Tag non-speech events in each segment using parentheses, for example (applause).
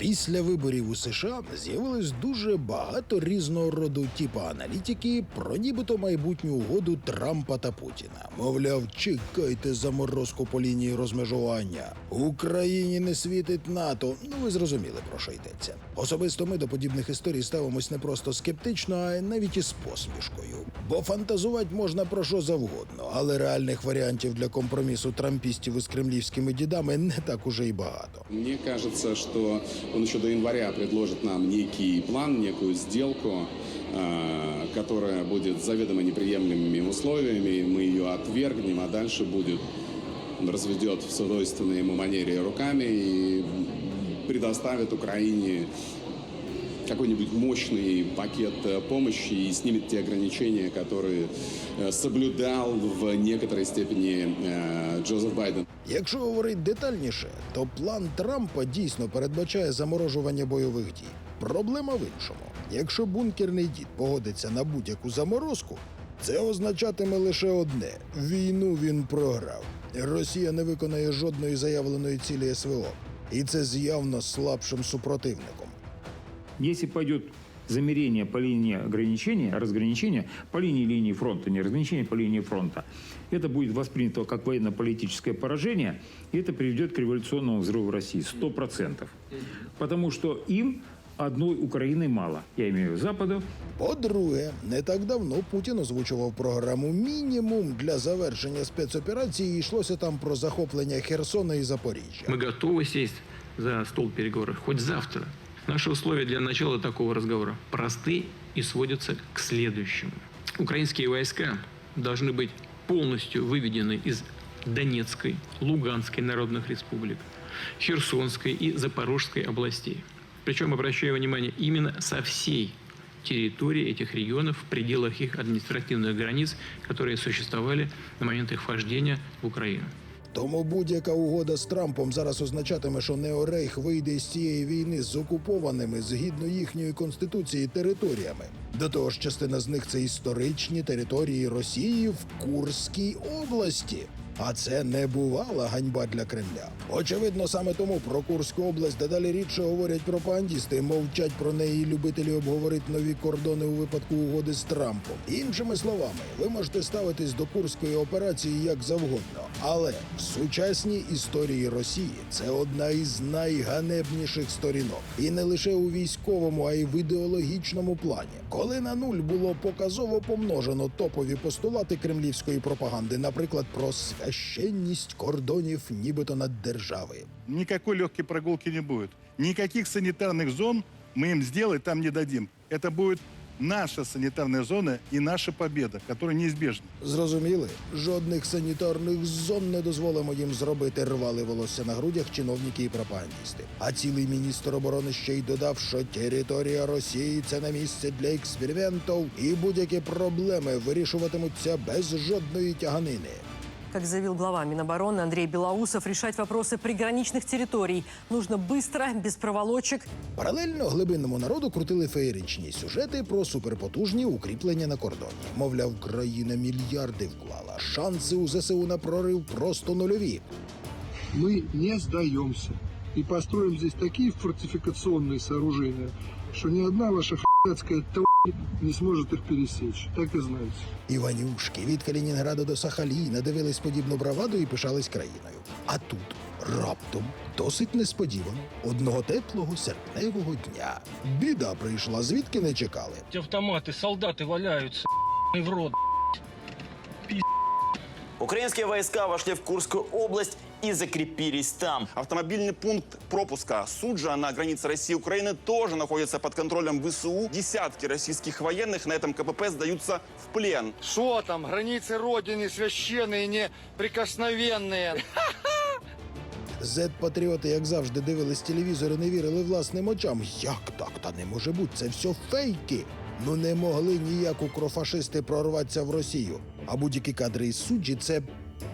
Після виборів у США з'явилось дуже багато різного роду типа аналітики про нібито майбутню угоду Трампа та Путіна. Мовляв, чекайте заморозку по лінії розмежування. Україні не світить НАТО. Ну ви зрозуміли про що йдеться. Особисто ми до подібних історій ставимось не просто скептично, а навіть із посмішкою. Бо фантазувати можна про що завгодно, але реальних варіантів для компромісу трампістів із кремлівськими дідами не так уже й багато. Мне кажется, что он еще до января предложит нам некий план, некую сделку, э, которая будет заведомо неприемлемыми условиями. Мы ее отвергнем, а дальше будет он разведет в свойственной ему манере руками и предоставит Украине какой-нибудь мощный пакет э, помощи и снимет те ограничения, которые э, соблюдал в некоторой степени э, Джозеф Байден. Якщо говорити детальніше, то план Трампа дійсно передбачає заморожування бойових дій. Проблема в іншому: якщо бункерний дід погодиться на будь-яку заморозку, це означатиме лише одне: війну він програв. Росія не виконає жодної заявленої цілі СВО, і це з явно слабшим супротивником. Если пойдет замерение по линии ограничения, разграничения по линии линии фронта, не разграничения по линии фронта, это будет воспринято как военно-политическое поражение, и это приведет к революционному взрыву в России. Сто процентов. Потому что им одной Украины мало. Я имею в виду Западу, По-друге, не так давно Путін озвучував програму мінімум для завершення спецоперації. і Йшлося там про захоплення Херсона і Запоріжжя. Мы готовы сесть за стол переговоров хоть завтра. Наши условия для начала такого разговора просты и сводятся к следующему. Украинские войска должны быть полностью выведены из Донецкой, Луганской народных республик, Херсонской и Запорожской областей. Причем, обращаю внимание, именно со всей территории этих регионов в пределах их административных границ, которые существовали на момент их вхождения в Украину. Тому будь-яка угода з Трампом зараз означатиме, що Неорейх вийде з цієї війни з окупованими згідно їхньої конституції територіями. До того ж, частина з них це історичні території Росії в Курській області. А це не бувала ганьба для Кремля. Очевидно, саме тому про Курську область дедалі рідше говорять пропагандісти, мовчать про неї любителі обговорити нові кордони у випадку угоди з Трампом. Іншими словами, ви можете ставитись до курської операції як завгодно, але в сучасній історії Росії це одна із найганебніших сторінок, і не лише у військовому, а й в ідеологічному плані. Коли на нуль було показово помножено топові постулати кремлівської пропаганди, наприклад, про священність кордонів, нібито над держави. Никакой легкой прогулки не будет. Никаких санитарных зон мы им сделать там не дадим. Это будет наша санитарная зона и наша победа, которая неизбежна. Зрозуміли, жодних санітарних зон не дозволимо їм зробити. Рвали волосся на грудях чиновники і пропагандісти. А цілий міністр оборони ще й додав, що територія Росії це не місце для експериментів, і будь-які проблеми вирішуватимуться без жодної тяганини. Как заявил глава Минобороны Андрей Белоусов, решать вопросы приграничных территорий нужно быстро, без проволочек. Паралельно глибинному народу крутили феєричні сюжети про суперпотужні укріплення на кордоні. Мовляв, країна мільярди вклала. Шанси у ЗСУ на прорив просто нульові. мы не сдаемся и построим здесь такие фортификационные сооружения, что ни одна ваша ф***цкая тварь не сможет их пересечь. Так и знайте. Іванюшки від Калінінграда до Сахаліна дивились подібну браваду і пишались країною. А тут раптом, досить несподівано, одного теплого серпневого дня. Біда прийшла, звідки не чекали. Эти автоматы, солдаты валяются в рот. Украинские войска вошли в Курскую область и закрепились там. Автомобильный пункт пропуска Суджа на границе России и Украины тоже находится под контролем ВСУ. Десятки российских военных на этом КПП сдаются в плен. Что там? Границы Родины священные, неприкосновенные. (laughs) Зет-патріоти, як завжди, дивились телевізор і не вірили власним очам. Як так? Та не може бути, це все фейки. Ну не могли ніяк укрофашисти прорватися в Росію. А будь-які кадри із суджі це,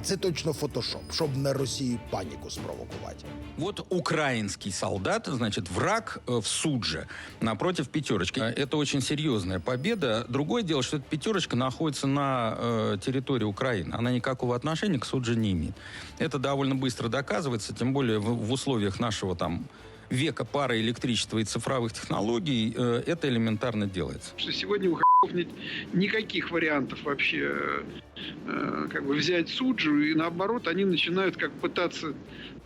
це точно фотошоп, щоб на Росії паніку спровокувати. Вот украинский солдат, значит, враг э, в Судже напротив пятерочки. Э, Это очень серьезная победа. Другое дело, что эта пятерочка находится на э, территории Украины. Она никакого отношения к Судже не имеет. Это довольно быстро доказывается, тем более в, в условиях нашего там века пары электричества и цифровых технологий э, это элементарно делается. Что сегодня у х**ов нет никаких вариантов вообще э, как бы взять суджу, и наоборот они начинают как пытаться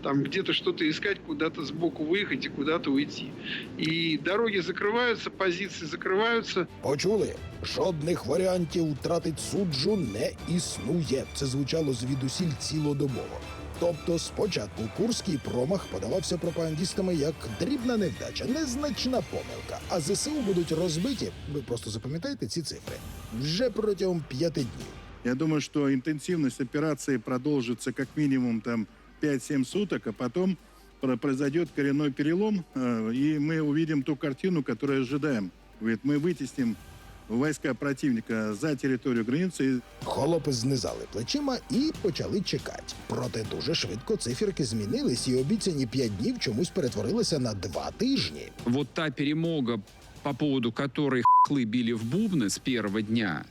там где-то что-то искать, куда-то сбоку выехать и куда-то уйти. И дороги закрываются, позиции закрываются, Почули? Жодних варіантів втратить суджу не існує. Це звучало звідусіль цілодобово. Тобто спочатку курський промах подавався пропагандістами як дрібна невдача, незначна помилка. А ЗСУ будуть розбиті. Ви просто запам'ятайте ці цифри вже протягом п'яти днів. Я думаю, что интенсивность операции продолжится как минимум там 5-7 суток, а потом про- произойдет коренной перелом, э, и мы увидим ту картину, которую ожидаем. Ведь мы вытесним войска противника за территорию границы. и Холопи знизали плечима і почали чекати. Проте дуже швидко циферки змінились, і обіцяні п'ять днів чомусь перетворилися на два тижні. вот та перемога, по поводу которой хлы били в бубны с первого дня,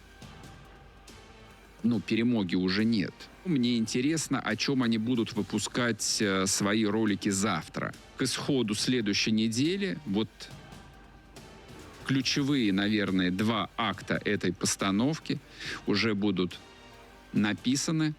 ну, перемоги уже нет. Мне интересно, о чем они будут выпускать э, свои ролики завтра. К исходу следующей недели, вот ключевые, наверное, два акта этой постановки уже будут написаны,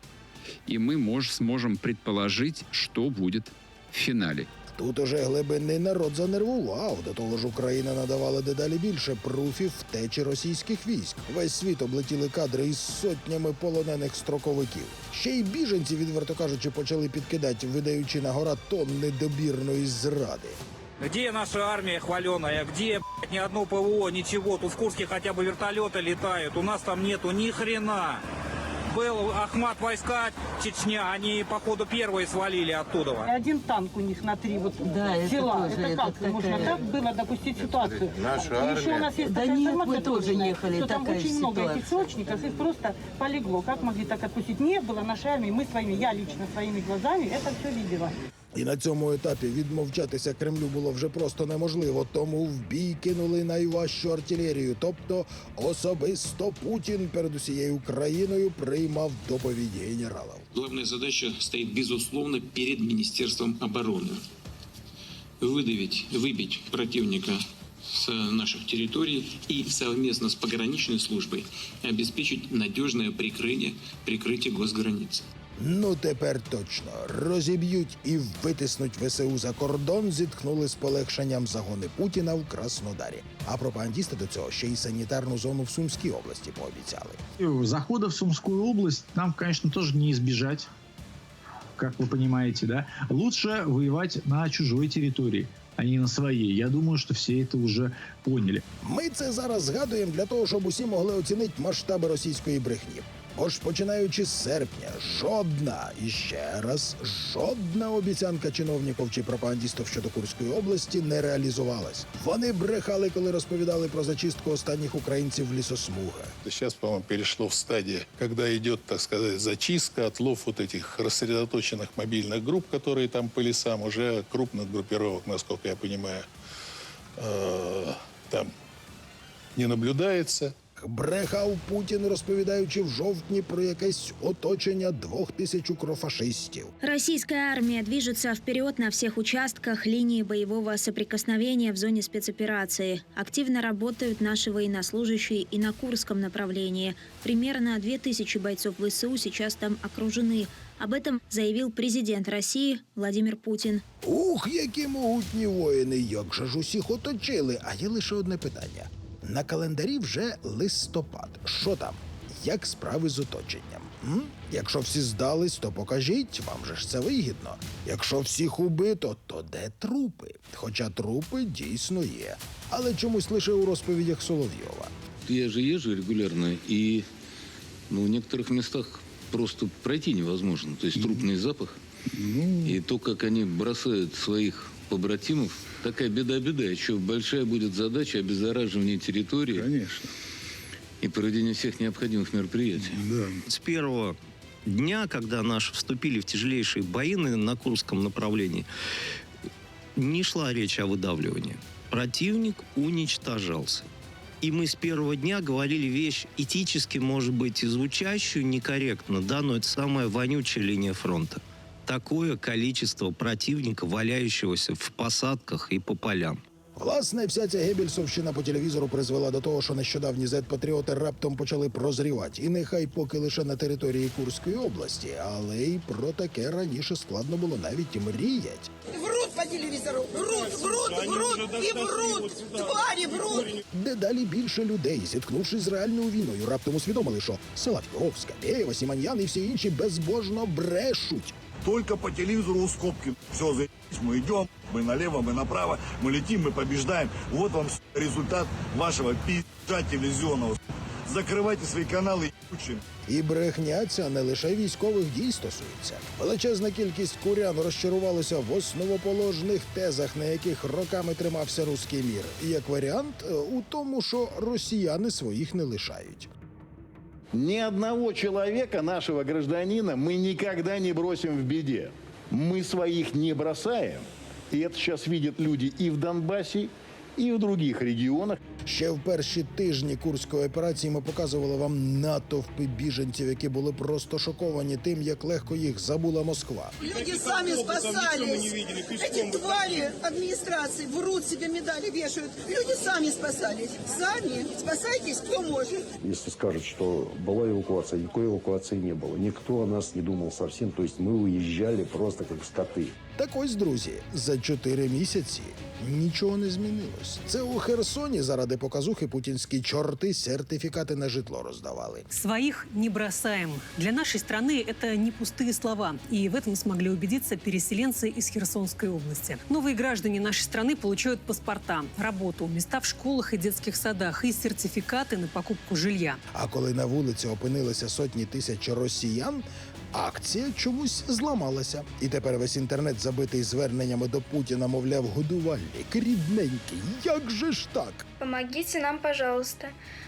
и мы мож, сможем предположить, что будет в финале. Тут уже глибинний народ занервував. До того ж, Україна надавала дедалі більше пруфів втечі російських військ. Весь світ облетіли кадри із сотнями полонених строковиків. Ще й біженці, відверто кажучи, почали підкидати, видаючи на гора тонни добірної зради. Где наша армия хваленая? Где, блядь, ни одно ПВО, ничего? Тут в Курске хотя бы вертолеты летают. У нас там нету ни хрена. Был Ахмат войска Чечня, они, походу, первые свалили оттуда. Один танк у них на три вот Да, села. это тоже, это как это можно такая- так было допустить ситуацию? Наша Еще у нас есть Да такая нет, информация мы тоже ехали, что там очень много этих ситуация. срочников, их просто полегло. Как могли так отпустить? Не было нашей армии, мы своими, я лично своими глазами это все видела. І на цьому етапі відмовчатися Кремлю було вже просто неможливо, тому в бій кинули найважчу артилерію. Тобто особисто Путін перед усією Україною приймав доповіді генералів. Главная задача стоит, безусловно, перед Министерством обороны. Выдавить, выбить противника с наших территорий и совместно с пограничной службой обеспечить надежное прикрытие, прикрытие госграниц. Ну тепер точно розіб'ють і витиснуть ВСУ за кордон. Зітхнули з полегшенням загони Путіна в Краснодарі. А пропагандісти до цього ще й санітарну зону в Сумській області пообіцяли. Захода в Сумскую область нам, конечно, тоже не избежать, как вы понимаете, да. Лучше воевать на чужой территории, а не на своей. Я думаю, что все это уже поняли. Ми це зараз згадуємо для того, щоб усі могли оцінити масштаби російської брехні. Бо ж починаючи з серпня, жодна і ще раз жодна обіцянка чиновників чи пропагандістів щодо Курської області не реалізувалась. Вони брехали, коли розповідали про зачистку останніх українців в лісосмугах. Сейчас, по-моему, перешло в стадию, когда идет, так сказать, зачистка, отлов вот этих рассредоточенных мобильных групп, которые там по лесам, уже крупных группировок, насколько я понимаю, э, там не наблюдается. Брехав Путін, розповідаючи в жовтні про якесь оточення двох тисяч укрофашистів. Российская армия движется вперед на всех участках линии боевого соприкосновения в зоне спецоперации. Активно работают наши военнослужащие и на Курском направлении. Примерно 2000 бойцов ВСУ сейчас там окружены. Об этом заявил президент России Владимир Путин. Ух, які могутні воїни! Як же ж усіх оточили? А є лише одне питання: на календарі вже листопад. Що там? Як справи з оточенням? М? Якщо всі здались, то покажіть, вам же ж це вигідно. Якщо всіх убито, то де трупи? Хоча трупи дійсно є, але чомусь лише у розповідях Соловйова. Я же езжу регулярно, и ну, в некоторых местах просто пройти невозможно. То есть трупный запах. И то, как они бросают своих побратимов, такая беда-беда. Еще большая будет задача обеззараживания территории. Конечно. И проведения всех необходимых мероприятий. С первого дня, когда наши вступили в тяжелейшие бои на, на Курском направлении, не шла речь о выдавливании. Противник уничтожался. И мы с первого дня говорили вещь этически, может быть, и звучащую некорректно, да, но это самая вонючая линия фронта. Такое количество противника, валяющегося в посадках и по полям. Власне, вся ця гебельсовщина по телевізору призвела до того, що нещодавні зет-патріоти раптом почали прозрівати. І нехай поки лише на території Курської області, але й про таке раніше складно було навіть і мріять. Врут по телевизору, врут, врут, врут и врут, твари врут. Дедалі більше людей, зіткнувшись з реальною війною, раптом усвідомили, що Соловйов, Скабєєва, Сіманьян і всі інші безбожно брешуть. Только по телевизору у скобки. Все, заебись, мы идем, мы налево, мы направо, мы летим, мы побеждаем. Вот вам сука, результат вашего пизжа телевизионного. Закрывайте свои каналы ебучие. І брехня ця не лише військових дій стосується. Величезна кількість курян розчарувалося в основоположних тезах, на яких роками тримався руський мір. І як варіант е, у тому, що росіяни своїх не лишають. Ни одного человека, нашего гражданина, мы никогда не бросим в беде. Мы своих не бросаем. И это сейчас видят люди и в Донбассе, и в других регионах. Ще в перші тижні курської операції ми показували вам натовпи біженців, які були просто шоковані тим, як легко їх забула Москва. Люди сами спасались. Эти твари администрации врут, себе медали вешают. Люди сами спасались. Сами. Спасайтесь, кто может. Если скажут, что была эвакуация, никакой эвакуации не было. Никто о нас не думал совсем. То есть мы уезжали просто как скоты. Так ось, друзі, за чотири місяці нічого не змінилось. Це у Херсоні заради показухи путінські чорти сертифікати на житло роздавали. Своих не бросаем. Для нашей страны это не пустые слова. И в этом смогли убедиться переселенцы из Херсонской области. Новые граждане нашей страны получают паспорта, работу, места в школах и детских садах и сертификаты на покупку жилья. А коли на вулиці опинилися сотні тисяч росіян, акція чомусь зламалася. І тепер весь інтернет забитий зверненнями до Путіна, мовляв, годувальник, рідненький. Як же ж так? Помогите нам, пожалуйста.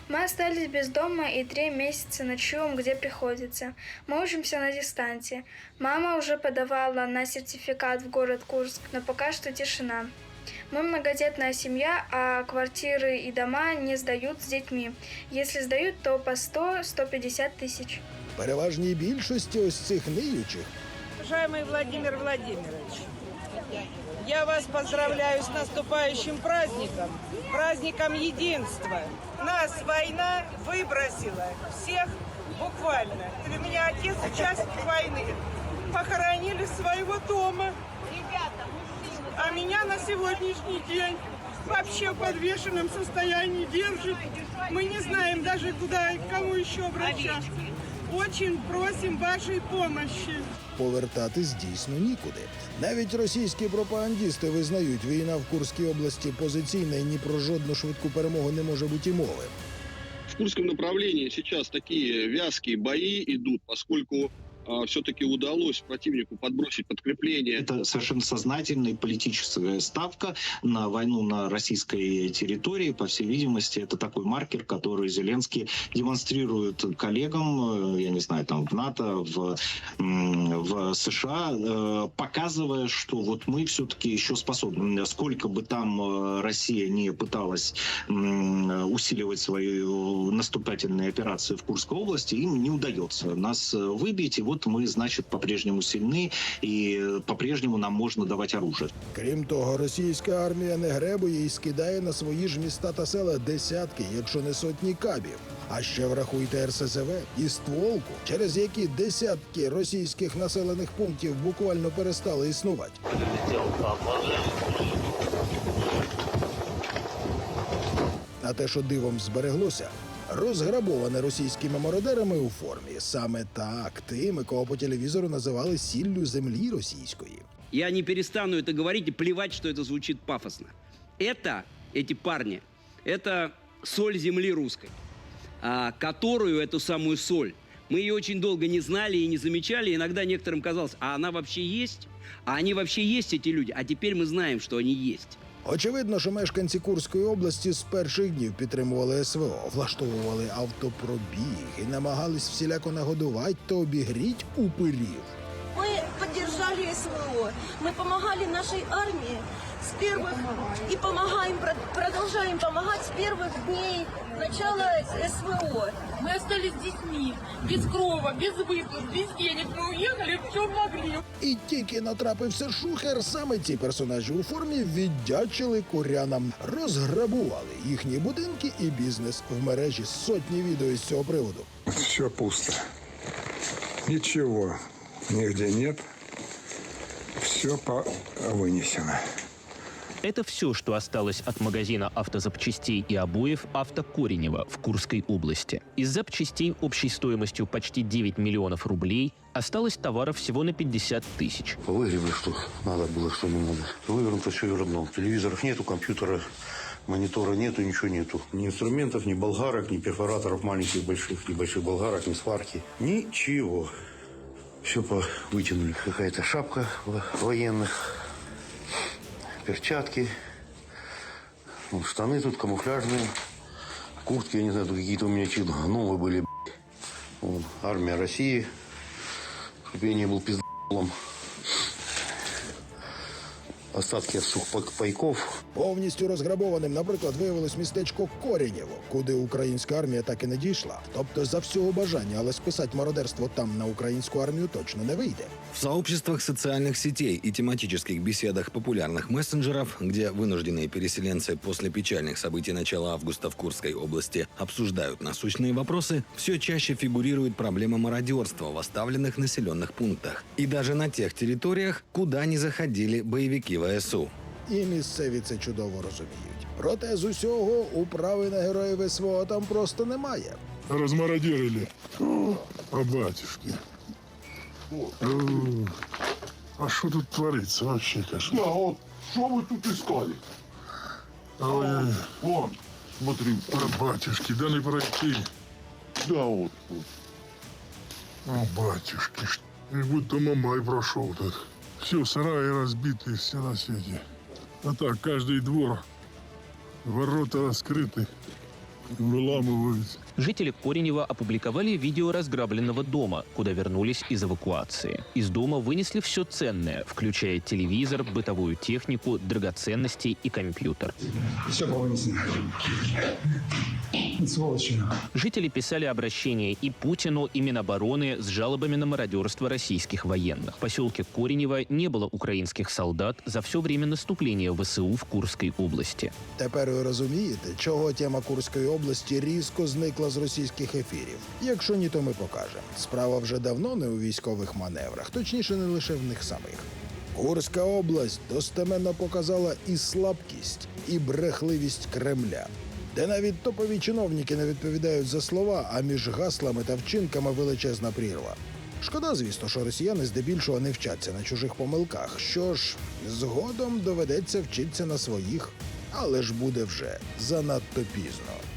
Мы остались без дома и три месяца ночуем, где приходится. Мы учимся на дистанции. Мама уже подавала на сертификат в город Курск, но пока что тишина. Мы многодетная семья, а квартиры и дома не сдают с детьми. Если сдают, то по 100-150 тысяч. Переважній більшості ось цих ниючих Уважаемый Владимир Владимирович, я вас поздравляю с наступающим праздником, праздником единства. Нас война выбросила всех буквально. Для меня отец участник войны. Похоронили своего дома. А меня на сегодняшний день вообще в подвешенном состоянии держит. Мы не знаем даже куда и к кому еще обращаться. Очень просим вашої помощи. повертатись дійсно нікуди. Навіть російські пропагандісти визнають, війна в Курській області позиційна і ні про жодну швидку перемогу не може бути і мови. В Курском направлении сейчас такие вязкие бои идут, поскольку все-таки удалось противнику подбросить подкрепление. Это совершенно сознательная политическая ставка на войну на российской территории. По всей видимости, это такой маркер, который Зеленский демонстрирует коллегам, э, я не знаю, там в НАТО, в, в США, э, показывая, что вот мы все-таки еще способны. Сколько бы там э, Россия не пыталась усиливать свои наступательные операции в Курской области, им не удается нас выбить. И вот мы, значит, по-прежнему сильны, и э, по-прежнему нам можно давать оружие. Крім того, російська армія не гребує і скидає на свої ж міста та села десятки, якщо не сотні кабів. А ще врахуйте РСЗВ і стволку, через які десятки російських населених пунктів буквально перестали існувати. А те, що дивом збереглося, розграбоване російськими мародерами у формі. Саме так тими, кого по телевізору називали сіллю землі російської. Я не перестану это говорить и плевать, что это звучит пафосно. Это, эти парни, это соль земли русской, а, которую, эту самую соль, мы ее очень долго не знали и не замечали. Иногда некоторым казалось, а она вообще есть? А они вообще есть, эти люди? А теперь мы знаем, что они есть. Очевидно, що мешканці Курської області з перших днів підтримували СВО, влаштовували автопробіг і намагались всіляко нагодувати та обігріть упирів. Мы поддержали СВО, мы помогали нашей армии с первых и помогаем, про- продолжаем помогать с первых дней начала СВО. Мы остались с детьми, без крова, без выплат, без денег. Мы уехали, в чем могли. І тільки натрапився шухер, саме ці персонажі у формі віддячили курянам, розграбували їхні будинки і бізнес в мережі сотні відео з цього приводу. Все пусто. Ничего нигде нет. Все вынесено. Это все, что осталось от магазина автозапчастей и обоев «Автокоренево» в Курской области. Из запчастей общей стоимостью почти 9 миллионов рублей осталось товаров всего на 50 тысяч. Выгребли, что надо было, что не надо. Вывернуто все верно. Телевизоров нету, компьютера, монитора нету, ничего нету. Ни инструментов, ни болгарок, ни перфораторов маленьких, больших, ни больших болгарок, ни сварки. Ничего. Все вытянули. Какая-то шапка во- военных, перчатки, ну, штаны тут камуфляжные, куртки, я не знаю, какие-то у меня чьи-то гномы были. Вон, армия России, чтобы я не был пиздолом. Остатки от сухпайков. Повністю розграбованим, наприклад, виявилось містечко Корінєво, куди українська армія так і не дійшла. Тобто за всього бажання, але списати мародерство там на українську армію точно не вийде. В сообществах социальных сетей и тематических беседах популярных мессенджеров, где вынужденные переселенцы после печальных событий начала августа в Курской области обсуждают насущные вопросы, все чаще фигурирует проблема мародерства в оставленных населенных пунктах. И даже на тех территориях, куда не заходили боевики ВСУ. І місцеві це чудово розуміють. Проте з усього управи на героїв СВО там просто немає. Размародерили. О, а батюшки. А что тут творится вообще, конечно? Да, вот, что вы тут искали? Ой, Вон, смотри. а батюшки, да не пройти. Да, вот. вот. О, батюшки, как будто Мамай прошел тут. Все, сараи разбиты, все на свете. А так, каждый двор, ворота раскрыты, выламывают. Жители Коренева опубликовали видео разграбленного дома, куда вернулись из эвакуации. Из дома вынесли все ценное, включая телевизор, бытовую технику, драгоценности и компьютер. Все повынесено. Сволочи. Жители писали обращения и Путину, и Минобороны с жалобами на мародерство российских военных. В поселке Коренево не было украинских солдат за все время наступления ВСУ в Курской области. Тепер ви розумієте, чого тема Курської області різко зникла з російських ефірів. Якщо ні, то ми покажемо. Справа вже давно не у військових маневрах, точніше, не лише в них самих. Курська область достеменно показала і слабкість, і брехливість Кремля, де навіть топові чиновники не відповідають за слова, а між гаслами та вчинками величезна прірва. Шкода, звісно, що росіяни здебільшого не вчаться на чужих помилках. Що ж, згодом доведеться вчитися на своїх, але ж буде вже занадто пізно.